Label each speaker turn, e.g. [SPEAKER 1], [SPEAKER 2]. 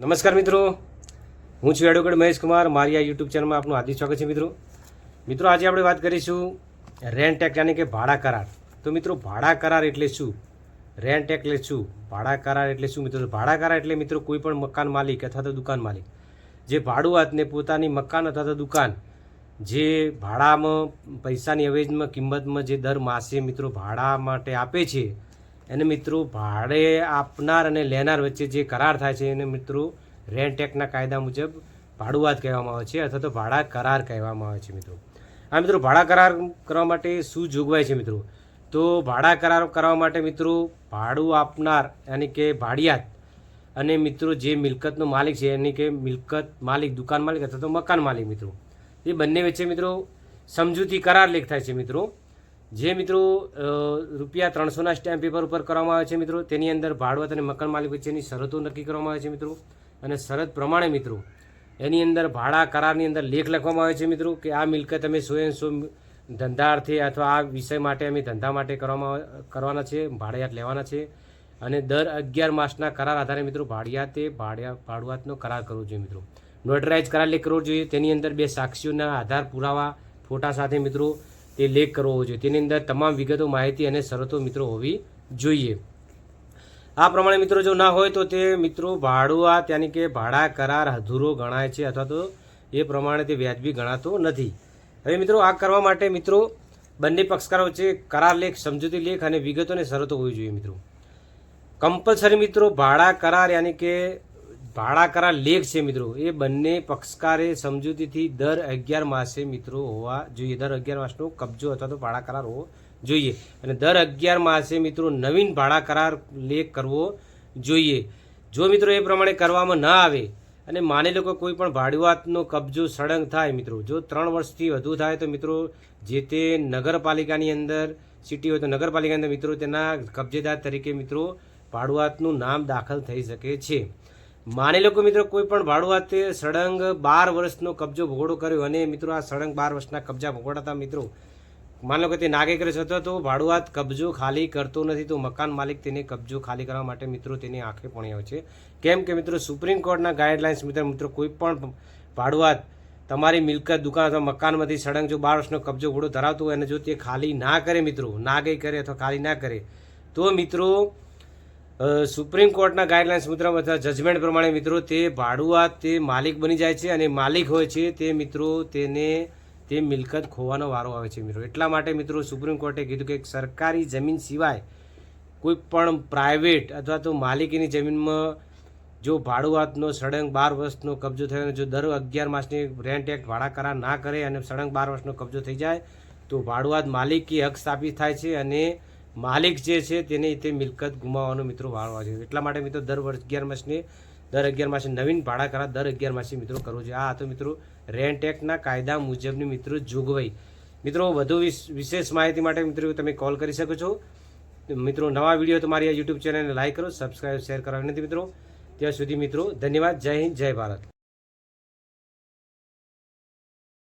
[SPEAKER 1] નમસ્કાર મિત્રો. હું છું એડવોકેટ મહેશ કુમાર. મારી આ યુટ્યુબ ચેનલમાં આપનું હાર્દિક સ્વાગત છે મિત્રો. મિત્રો, આજે આપણે વાત કરીશું રેન્ટ ટેક યાની કે ભાડા કરાર. તો મિત્રો, ભાડા કરાર એટલે શું? રેન્ટ એટલે શું? ભાડા કરાર એટલે શું મિત્રો? ભાડા કરાર એટલે મિત્રો કોઈ પણ મકાન માલિક અથવા તો દુકાન માલિક. જે ભાડુઆતને પોતાની મકાન અથવા તો દુકાન જે ભાડામાં પૈસાની અવેજમાં, કિંમતમાં જે દર માસે મિત્રો ભાડા માટે આપે છે એને મિત્રો ભાડે આપનાર અને લેનાર વચ્ચે જે કરાર થાય છે એને મિત્રો રેન્ટ એક્ટના કાયદા મુજબ ભાડુઆત કહેવામાં આવે છે, અથવા તો ભાડા કરાર કહેવામાં આવે છે મિત્રો. આ મિત્રો ભાડા કરાર કરવા માટે શું જોગવાઈ છે મિત્રો? તો ભાડા કરાર કરવા માટે મિત્રો ભાડું આપનાર યાની કે ભાડિયાત અને મિત્રો જે મિલકતનો માલિક છે એની કે મિલકત માલિક, દુકાન માલિક અથવા તો મકાન માલિક મિત્રો. એ બંને વચ્ચે મિત્રો સમજૂતી કરાર લેખ થાય છે મિત્રો. જે મિત્રો રૂપિયા ત્રણસોના સ્ટેમ્પ પેપર ઉપર કરવામાં આવે છે મિત્રો, તેની અંદર ભાડવત અને મકાન માલિક વચ્ચેની શરતો નક્કી કરવામાં આવે છે મિત્રો. અને શરત પ્રમાણે મિત્રો, એની અંદર ભાડા કરારની અંદર લેખ લખવામાં આવે છે મિત્રો કે આ મિલકત અમે સ્વયં સ્વ ધંધા અર્થે અથવા આ વિષય માટે અમે ધંધા માટે કરવામાં કરવાના છે, ભાડિયાત લેવાના છે. અને દર અગિયાર માસના કરાર આધારે મિત્રો ભાડિયાતે ભાડિયા ભાડુઆતનો કરાર કરવો જોઈએ મિત્રો. નોટરાઇઝ કરાર લેખ કરવો જોઈએ. તેની અંદર બે સાક્ષીઓના આધાર પુરાવા, ફોટા સાથે મિત્રો તે લેખ કરવો હોવો જોઈએ. તેની અંદર તમામ વિગતો, માહિતી અને શરતો મિત્રો હોવી જોઈએ. આ પ્રમાણે મિત્રો જો ના હોય તો તે મિત્રો ભાડુઆ ત્યાંની કે ભાડા કરાર અધૂરો ગણાય છે અથવા તો એ પ્રમાણે તે વ્યાજબી ગણાતો નથી. હવે મિત્રો આ કરવા માટે મિત્રો બંને પક્ષકારો વચ્ચે કરાર લેખ, સમજૂતી લેખ અને વિગતો અને શરતો હોવી જોઈએ મિત્રો. કમ્પલસરી મિત્રો ભાડા કરાર, યાની કે ભાડા કરાર લેખ છે મિત્રો. એ બંને પક્ષકારે સમજૂતીથી દર અગિયાર માસે મિત્રો હોવા જોઈએ. દર અગિયાર માસનો કબજો અથવા તો ભાડા કરાર હોવો જોઈએ. અને દર અગિયાર માસે મિત્રો નવીન ભાડા કરાર લેખ કરવો જોઈએ. જો મિત્રો એ પ્રમાણે કરવામાં ન આવે અને માની લો કે કોઈ પણ ભાડુઆતનો કબજો સળંગ થાય મિત્રો, જો ત્રણ વર્ષથી વધુ થાય તો મિત્રો જે તે નગરપાલિકાની અંદર, સિટી હોય તો નગરપાલિકાની અંદર મિત્રો તેના કબજેદાર તરીકે મિત્રો ભાડુઆતનું નામ દાખલ થઈ શકે છે. માની લો કે મિત્રો કોઈ પણ ભાડુઆતે સળંગ બાર વર્ષનો કબજો ભોગવડો કર્યો અને મિત્રો આ સળંગ બાર વર્ષના કબજા ભોગવડાતા મિત્રો, માની લો કે તે નાગરિક છતાં તો ભાડુઆત કબજો ખાલી કરતો નથી તો મકાન માલિક તેને કબજો ખાલી કરવા માટે મિત્રો તેની આંખે પણ હોય છે. કેમ કે મિત્રો સુપ્રીમ કોર્ટના ગાઈડલાઇન્સ મિત્રો મિત્રો કોઈ પણ ભાડુઆત તમારી મિલકત દુકાન અથવા મકાનમાંથી સળંગ જો બાર વર્ષનો કબજો ઘોડો ધરાવતો હોય અને જો તે ખાલી ના કરે મિત્રો, ના ગઈ કરે અથવા ખાલી ના કરે, તો મિત્રો સુપ્રીમ કોર્ટના ગાઈડલાઇન્સ મિત્રો અથવા જજમેન્ટ પ્રમાણે મિત્રો તે ભાડુઆત તે માલિક બની જાય છે અને માલિક હોય છે તે મિત્રો તેને તે મિલકત ખોવાનો વારો આવે છે મિત્રો. એટલા માટે મિત્રો સુપ્રીમ કોર્ટે કીધું કે સરકારી જમીન સિવાય કોઈ પણ પ્રાઇવેટ અથવા તો માલિકીની જમીનમાં જો ભાડુઆતનો સળંગ બાર વર્ષનો કબજો થયો જો દર અગિયાર માસની રેન્ટ એક્ટ ભાડા કરાર ના કરે અને સળંગ બાર વર્ષનો કબજો થઈ જાય, તો ભાડુઆત માલિકી હક સ્થાપિત થાય છે અને માલિક જે છે તેને તે મિલકત ગુમાવવાનો મિત્રો વાળવા જોઈએ છે. એટલા માટે મિત્રો દર વર્ષ અગિયાર માસની, દર અગિયાર માસે નવીન ભાડા કરાર, દર અગિયાર માસે મિત્રો કરવો જોઈએ. આ હતો મિત્રો રેન્ટ એક્ટના કાયદા મુજબની મિત્રો જોગવાઈ. મિત્રો વધુ વિશ- વિશેષ માહિતી માટે મિત્રો તમે કોલ કરી શકો છો. મિત્રો નવા વીડિયો તમારી આ યુટ્યુબ ચેનલને લાઈક કરો સબસ્ક્રાઈબ શેર કરવા વિનંતી મિત્રો. ત્યાં સુધી મિત્રો ધન્યવાદ. જય હિન્દ, જય ભારત.